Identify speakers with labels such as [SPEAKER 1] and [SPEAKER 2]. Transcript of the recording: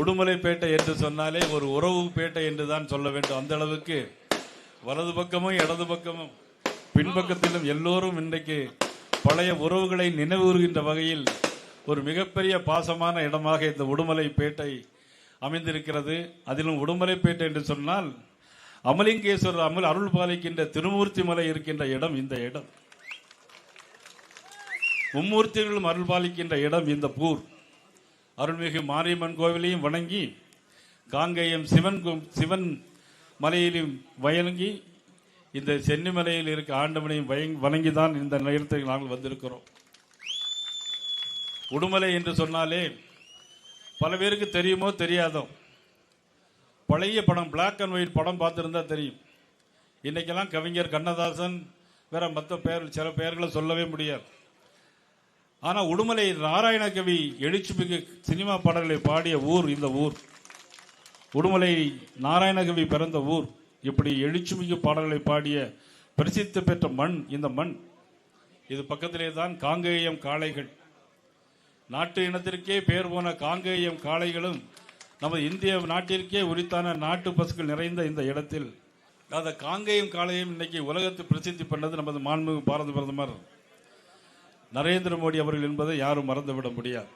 [SPEAKER 1] உடுமலைப்பேட்டை என்று சொன்னாலே ஒரு உறவு பேட்டை என்று தான் சொல்ல வேண்டும். அந்த அளவுக்கு வலது பக்கமும் இடது பக்கமும் பின்பக்கத்திலும் எல்லோரும் இன்றைக்கு பழைய உறவுகளை நினைவுறுகின்ற வகையில் ஒரு மிகப்பெரிய பாசமான இடமாக இந்த உடுமலைப்பேட்டை அமைந்திருக்கிறது. அதிலும் உடுமலைப்பேட்டை என்று சொன்னால் அமலிங்கேஸ்வரர் அமல் அருள் பாலிக்கின்ற திருமூர்த்தி மலை இருக்கின்ற இடம் இந்த இடம். மும்மூர்த்திகளும் அருள் பாலிக்கின்ற இடம் இந்த பூர் அருள்மிகு மாரியம்மன் கோவிலையும் வணங்கி காங்கேயம் சிவன் சிவன் மலையிலும் வயங்கி இந்த சென்னிமலையில் இருக்க ஆண்டவனையும் வயங்- வணங்கிதான் இந்த நேரத்தில் நாங்கள் வந்திருக்கிறோம். உடுமலை என்று சொன்னாலே பல பேருக்கு தெரியுமோ தெரியாதோ? பழைய படம் பிளாக் அண்ட் ஒயிட் படம் பார்த்துருந்தா தெரியும். இன்னைக்கெல்லாம் கவிஞர் கண்ணதாசன் வேற மற்ற பெயர் சில பெயர்களை சொல்லவே முடியாது. ஆனா உடுமலை நாராயணகவி எழுச்சிமிகு சினிமா பாடல்களை பாடிய ஊர் இந்த ஊர். உடுமலை நாராயணகவி பிறந்த ஊர். இப்படி எழுச்சிமிகு பாடல்களை பாடிய பிரசித்தி பெற்ற மண் இந்த மண். இது பக்கத்திலே தான் காங்கேயம் காளைகள். நாட்டு இனத்திற்கே பேர் போன காங்கேயம் காளைகளும் நமது இந்திய நாட்டிற்கே உரித்தான நாட்டு பசுக்கள் நிறைந்த இந்த இடத்தில். அந்த காங்கேயம் காளையும் இன்னைக்கு உலகத்தை பிரசித்தி பண்ணது நமது மாண்புமிகு பாரத பிரதமர் நரேந்திர மோடி அவர்கள் என்பதை யாரும் மறந்துவிட முடியாது.